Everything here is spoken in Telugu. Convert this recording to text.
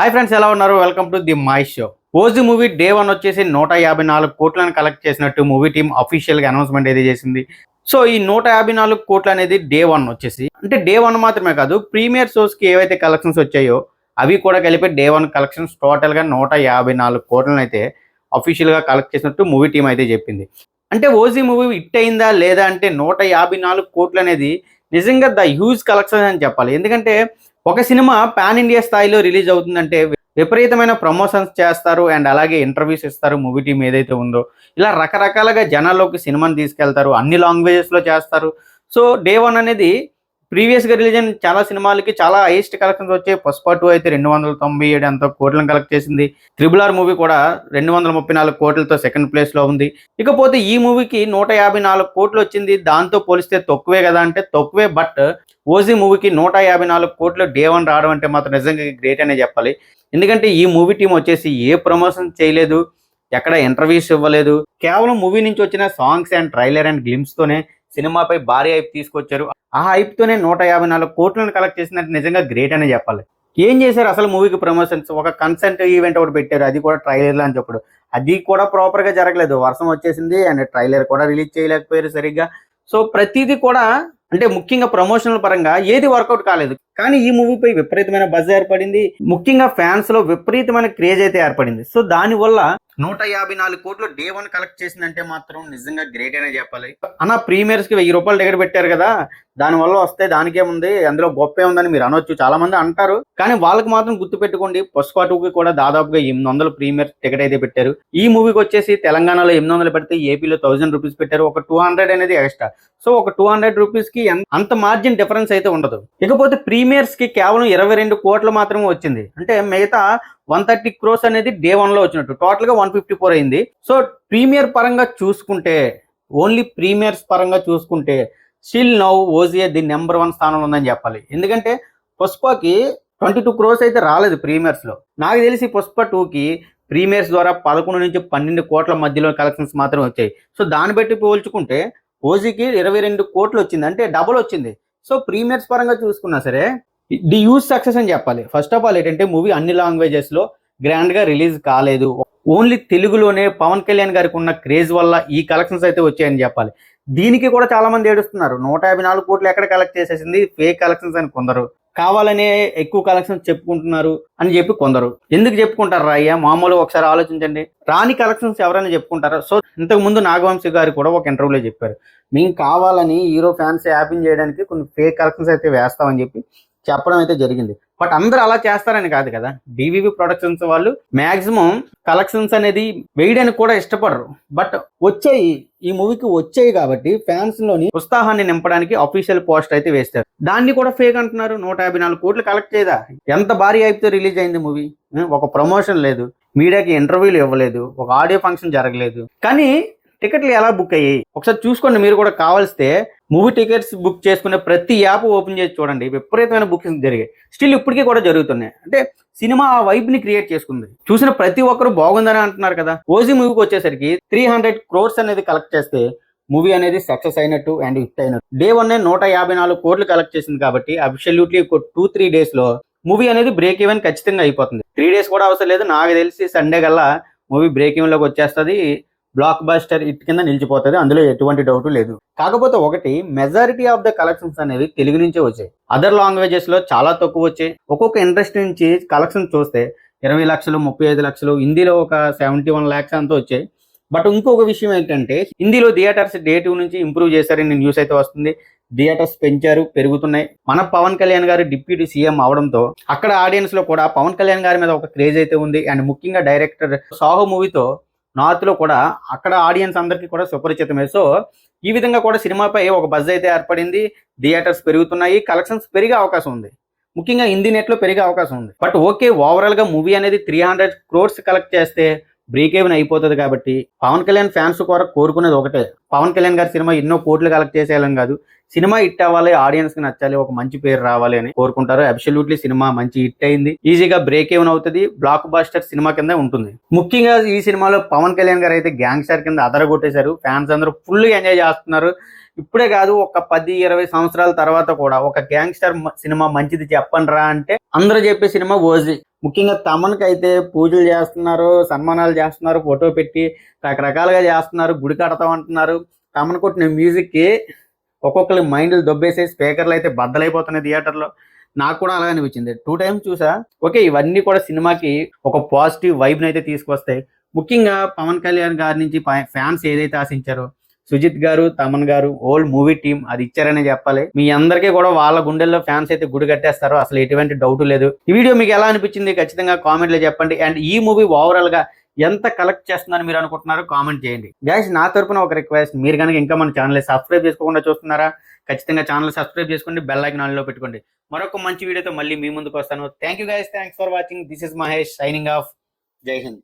హాయ్ ఫ్రెండ్స్ ఎలా ఉన్నారు? Welcome to the my show OG movie day one వచ్చేసి నూట యాభై నాలుగు కోట్లను కలెక్ట్ చేసినట్టు మూవీ టీం అఫీషియల్గా అనౌన్స్మెంట్ అయితే చేసింది. సో ఈ నూట యాభై నాలుగు కోట్లు అనేది డే వన్ వచ్చేసి అంటే డే వన్ మాత్రమే కాదు ప్రీమియర్ షోస్కి ఏవైతే కలెక్షన్స్ వచ్చాయో అవి కూడా కలిపి డే వన్ కలెక్షన్స్ టోటల్గా నూట యాభై నాలుగు కోట్లను అయితే అఫీషియల్గా కలెక్ట్ చేసినట్టు మూవీ టీం అయితే చెప్పింది. అంటే ఓజీ మూవీ హిట్ అయిందా లేదా అంటే నూట యాభై నాలుగు కోట్లు అనేది నిజంగా ద హ్యూజ్ కలెక్షన్ అని చెప్పాలి. ఎందుకంటే ఒక సినిమా పాన్ ఇండియా స్థాయిలో రిలీజ్ అవుతుందంటే విపరీతమైన ప్రమోషన్స్ చేస్తారు అండ్ అలాగే ఇంటర్వ్యూస్ ఇస్తారు మూవీ టీం ఏదైతే ఉందో. ఇలా రకరకాలుగా జనాల్లోకి సినిమాని తీసుకెళ్తారు అన్ని లాంగ్వేజెస్లో చేస్తారు. సో డే వన్ అనేది ప్రీవియస్గా రిలీజ్ అయిన చాలా సినిమాలకి చాలా హైయెస్ట్ కలెక్షన్స్ వచ్చాయి. పుష్ప టూ అయితే రెండు వందల తొంభై ఏడు ఎంతో కోట్లను కలెక్ట్ చేసింది. త్రిబుల్ ఆర్ మూవీ కూడా రెండు వందల ముప్పై నాలుగు కోట్లతో సెకండ్ ప్లేస్లో ఉంది. ఇకపోతే ఈ మూవీకి నూట యాభై నాలుగు కోట్లు వచ్చింది. దాంతో పోలిస్తే తక్కువే కదా అంటే తక్కువే బట్ ఓజీ మూవీకి నూట యాభై నాలుగు కోట్లు డే వన్ రావడం అంటే మాత్రం నిజంగా గ్రేట్ అనే చెప్పాలి. ఎందుకంటే ఈ మూవీ టీం వచ్చేసి ఏ ప్రమోషన్ చేయలేదు ఎక్కడ ఇంటర్వ్యూస్ ఇవ్వలేదు కేవలం మూవీ నుంచి వచ్చిన సాంగ్స్ అండ్ ట్రైలర్ అండ్ గ్లిమ్స్తోనే సినిమాపై భారీ హైప్ తీసుకొచ్చారు. ఆ హైప్తోనే నూట యాభై నాలుగు కోట్లను కలెక్ట్ చేసినట్టు నిజంగా గ్రేట్ అనే చెప్పాలి. ఏం చేశారు అసలు మూవీకి ప్రమోషన్స్ ఒక కన్సెంట్ ఈవెంట్ ఒకటి పెట్టారు అది కూడా ట్రైలర్ అని చెప్పడు. అది కూడా ప్రాపర్గా జరగలేదు. వర్షం వచ్చేసింది అండ్ ట్రైలర్ కూడా రిలీజ్ చేయలేకపోయారు సరిగ్గా. సో ప్రతిదీ కూడా అంటే ముఖ్యంగా ప్రమోషనల్ పరంగా ఏది వర్కౌట్ కాలేదు. కానీ ఈ మూవీపై విపరీతమైన బజ్ ఏర్పడింది. ముఖ్యంగా ఫ్యాన్స్లో విపరీతమైన క్రేజ్ అయితే ఏర్పడింది. సో దాని వల్ల నూట యాభై నాలుగు కోట్లు డే వన్ కలెక్ట్ చేసిందంటే మాత్రం నిజంగా గ్రేట్ అనే చెప్పాలి. అన్న ప్రీమియర్స్కి వెయ్యి రూపాయలు టికెట్ పెట్టారు కదా దాని వల్ల వస్తే దానికేముంది అందులో గొప్పే ఉందని మీరు అనొచ్చు. చాలా మంది అంటారు. కానీ వాళ్ళకి మాత్రం గుర్తు పెట్టుకోండి పుష్ప టూ కూడా దాదాపుగా ఎనిమిది వందలు ప్రీమియర్ టికెట్ అయితే పెట్టారు. ఈ మూవీకి వచ్చేసి తెలంగాణలో ఎనిమిది వందలు పెడితే ఏపీలో థౌసండ్ రూపీస్ పెట్టారు. ఒక టూ హండ్రెడ్ అనేది ఎక్స్ట్రా సో ఒక టూ హండ్రెడ్ రూపీస్కి కి అంత మార్జిన్ డిఫరెన్స్ అయితే ఉండదు. ఇకపోతే ప్రీమియర్స్కి కేవలం ఇరవై రెండు కోట్లు మాత్రమే వచ్చింది. అంటే మిగతా వన్ థర్టీ క్రోస్ అనేది డే వన్లో వచ్చినట్టు. టోటల్గా వన్ ఫిఫ్టీ ఫోర్ అయింది. సో ప్రీమియర్ పరంగా చూసుకుంటే ఓన్లీ ప్రీమియర్స్ పరంగా చూసుకుంటే స్టిల్ నౌ ఓజియే ది నెంబర్ వన్ స్థానంలో ఉందని చెప్పాలి. ఎందుకంటే పుష్పకి ట్వంటీ టూ క్రోస్ అయితే రాలేదు ప్రీమియర్స్లో. నాకు తెలిసి పుష్ప టూకి ప్రీమియర్స్ ద్వారా పదకొండు నుంచి పన్నెండు కోట్ల మధ్యలో కలెక్షన్స్ మాత్రం వచ్చాయి. సో దాన్ని బట్టి పోల్చుకుంటే ఓజీకి ఇరవై రెండు కోట్లు వచ్చింది అంటే డబుల్ వచ్చింది. సో ప్రీమియర్స్ పరంగా చూసుకున్నా సరే ది యూజ్ సక్సెస్ అని చెప్పాలి. ఫస్ట్ ఆఫ్ ఆల్ ఏంటంటే మూవీ అన్ని లాంగ్వేజెస్లో గ్రాండ్గా రిలీజ్ కాలేదు. ఓన్లీ తెలుగులోనే పవన్ కళ్యాణ్ గారికి ఉన్న క్రేజ్ వల్ల ఈ కలెక్షన్స్ అయితే వచ్చాయని చెప్పాలి. దీనికి కూడా చాలా మంది ఏడుస్తున్నారు. నూట యాభై నాలుగు కోట్లు ఎక్కడ కలెక్ట్ చేసేసింది? ఫేక్ కలెక్షన్స్ అని కొందరు. కావాలనే ఎక్కువ కలెక్షన్స్ చెప్పుకుంటున్నారు అని చెప్పి కొందరు. ఎందుకు చెప్పుకుంటారు రాయ్యా మామూలు ఒకసారి ఆలోచించండి. రాని కలెక్షన్స్ ఎవరైనా చెప్పుకుంటారా? సో ఇంతకు ముందు నాగవంశీ గారు కూడా ఒక ఇంటర్వ్యూలో చెప్పారు. మేము కావాలని హీరో ఫ్యాన్స్ యాపింగ్ చేయడానికి కొన్ని ఫేక్ కలెక్షన్స్ అయితే వేస్తామని చెప్పి చెప్పడం అయితే జరిగింది. బట్ అందరూ అలా చేస్తారని కాదు కదా. డివివి ప్రొడక్షన్స్ వాళ్ళు మాక్సిమం కలెక్షన్స్ అనేది వేయడానికి కూడా ఇష్టపడరు. బట్ వచ్చాయి ఈ మూవీకి వచ్చాయి కాబట్టి ఫ్యాన్స్లోని ఉత్సాహాన్ని నింపడానికి అఫీషియల్ పోస్ట్ అయితే వేస్తారు. దాన్ని కూడా ఫేక్ అంటున్నారు. నూట యాభై నాలుగు కోట్లు కలెక్ట్ చేయదా? ఎంత భారీ అయిపోతే రిలీజ్ అయింది మూవీ? ఒక ప్రమోషన్ లేదు. మీడియాకి ఇంటర్వ్యూలు ఇవ్వలేదు. ఒక ఆడియో ఫంక్షన్ జరగలేదు. కానీ టికెట్లు ఎలా బుక్ అయ్యాయి? ఒకసారి చూసుకోండి. మీరు కూడా కావాల్స్తే మూవీ టికెట్స్ బుక్ చేసుకునే ప్రతి యాప్ ఓపెన్ చేసి చూడండి. విపరీతమైన బుకింగ్స్ జరిగాయి. స్టిల్ ఇప్పటికీ కూడా జరుగుతున్నాయి. అంటే సినిమా ఆ వైబ్ని క్రియేట్ చేసుకుంది. చూసిన ప్రతి ఒక్కరు బాగుందని అంటున్నారు కదా. ఓజీ మూవీకి వచ్చేసరికి త్రీ హండ్రెడ్ క్రోర్స్ అనేది కలెక్ట్ చేస్తే మూవీ అనేది సక్సెస్ అయినట్టు అండ్ హిట్ అయినట్టు. డే వన్ నూట యాభై నాలుగు కోట్లు కలెక్ట్ చేసింది కాబట్టి అబ్సల్యూట్లీ ఒక టూ త్రీ డేస్లో మూవీ అనేది బ్రేక్ ఈవెన్ ఖచ్చితంగా అయిపోతుంది. త్రీ డేస్ కూడా అవసరం లేదు. నాకు తెలిసి సండే కల్లా మూవీ బ్రేక్ ఈవెన్లోకి వచ్చేస్తుంది. బ్లాక్ బస్టర్ ఇట్ కింద నిలిచిపోతుంది. అందులో ఎటువంటి డౌట్ లేదు. కాకపోతే ఒకటి మెజారిటీ ఆఫ్ ద కలెక్షన్స్ అనేవి తెలుగు నుంచే వచ్చాయి. అదర్ లాంగ్వేజెస్లో చాలా తక్కువ వచ్చాయి. ఒక్కొక్క ఇండస్ట్రీ నుంచి కలెక్షన్ చూస్తే ఇరవై లక్షలు ముప్పై ఐదు లక్షలు హిందీలో ఒక సెవెంటీ వన్ ల్యాక్స్ అంతా వచ్చాయి. బట్ ఇంకొక విషయం ఏంటంటే హిందీలో థియేటర్స్ డే టూ నుంచి ఇంప్రూవ్ చేశారని న్యూస్ అయితే వస్తుంది. థియేటర్స్ పెంచారు పెరుగుతున్నాయి. మన పవన్ కళ్యాణ్ గారు డిప్యూటీ సీఎం అవడంతో అక్కడ ఆడియన్స్లో కూడా పవన్ కళ్యాణ్ గారి మీద ఒక క్రేజ్ అయితే ఉంది. అండ్ ముఖ్యంగా డైరెక్టర్ సాహో మూవీతో నార్త్లో కూడా అక్కడ ఆడియన్స్ అందరికీ కూడా సుపరిచితమే. సో ఈ విధంగా కూడా సినిమాపై ఒక బజ్ అయితే ఏర్పడింది. థియేటర్స్ పెరుగుతున్నాయి. కలెక్షన్స్ పెరిగే అవకాశం ఉంది. ముఖ్యంగా హిందీ నెట్లో పెరిగే అవకాశం ఉంది. బట్ ఓకే ఓవరాల్గా మూవీ అనేది త్రీ హండ్రెడ్ క్రోర్స్ కలెక్ట్ చేస్తే బ్రేక్ ఏవన్ అయిపోతుంది కాబట్టి పవన్ కళ్యాణ్ ఫ్యాన్స్ కూడా కోరుకునేది ఒకటే. పవన్ కళ్యాణ్ గారి సినిమా ఎన్నో కోట్లు కలెక్ట్ చేసేయాలని కాదు. సినిమా హిట్ అవ్వాలి ఆడియన్స్కి నచ్చాలి ఒక మంచి పేరు రావాలి అని కోరుకుంటారు. అబ్సల్యూట్లీ సినిమా మంచి హిట్ అయింది. ఈజీగా బ్రేక్ ఏవన్ అవుతుంది. బ్లాక్ బాస్టర్ సినిమా కింద ఉంటుంది. ముఖ్యంగా ఈ సినిమాలో పవన్ కళ్యాణ్ గారు అయితే గ్యాంగ్ స్టార్ కింద అదరగొట్టేశారు. ఫ్యాన్స్ అందరూ ఫుల్ ఎంజాయ్ చేస్తున్నారు. ఇప్పుడే కాదు ఒక పది ఇరవై సంవత్సరాల తర్వాత కూడా ఒక గ్యాంగ్స్టర్ సినిమా మంచిది చెప్పండి రా అంటే అందరూ చెప్పే సినిమా ఓజీ. ముఖ్యంగా తమన్కి అయితే పూజలు చేస్తున్నారు సన్మానాలు చేస్తున్నారు ఫోటో పెట్టి రకరకాలుగా చేస్తున్నారు గుడి కడతామంటున్నారు. తమన్ కొట్టిన మ్యూజిక్కి ఒక్కొక్కరి మైండ్లు దొబ్బేసే స్పీకర్లు అయితే బద్దలైపోతున్నాయి థియేటర్లో. నాకు కూడా అలాగే అనిపించింది. టూ టైమ్స్ చూసా. ఓకే ఇవన్నీ కూడా సినిమాకి ఒక పాజిటివ్ వైబ్ని అయితే తీసుకొస్తాయి. ముఖ్యంగా పవన్ కళ్యాణ్ గారి నుంచి ఫ్యాన్స్ ఏదైతే ఆశించారో సుజిత్ గారు తమన్ గారు ఓల్డ్ మూవీ టీం అది ఇచ్చారనే చెప్పాలి. మీ అందరికీ కూడా వాళ్ళ గుండెల్లో ఫ్యాన్స్ అయితే గుడి కట్టేస్తారు అసలు ఎటువంటి డౌట్ లేదు. ఈ వీడియో మీకు ఎలా అనిపించింది? ఖచ్చితంగా కామెంట్లో చెప్పండి. అండ్ ఈ మూవీ ఓవరాల్గా ఎంత కలెక్ట్ చేస్తుందని మీరు అనుకుంటున్నారో కామెంట్ చేయండి. గైస్ నా తరపున ఒక రిక్వెస్ట్ మీరు కనుక ఇంకా మన ఛానల్ సబ్స్క్రైబ్ చేసుకోకుండా చూస్తున్నారా? ఖచ్చితంగా ఛానల్ సబ్స్క్రైబ్ చేసుకోండి. బెల్ ఐకన్ ఆన్లో పెట్టుకోండి. మరొక మంచి వీడియోతో మళ్ళీ మీ ముందుకు వస్తాను. Thank you guys thanks for watching this is Mahesh signing off Jai Hind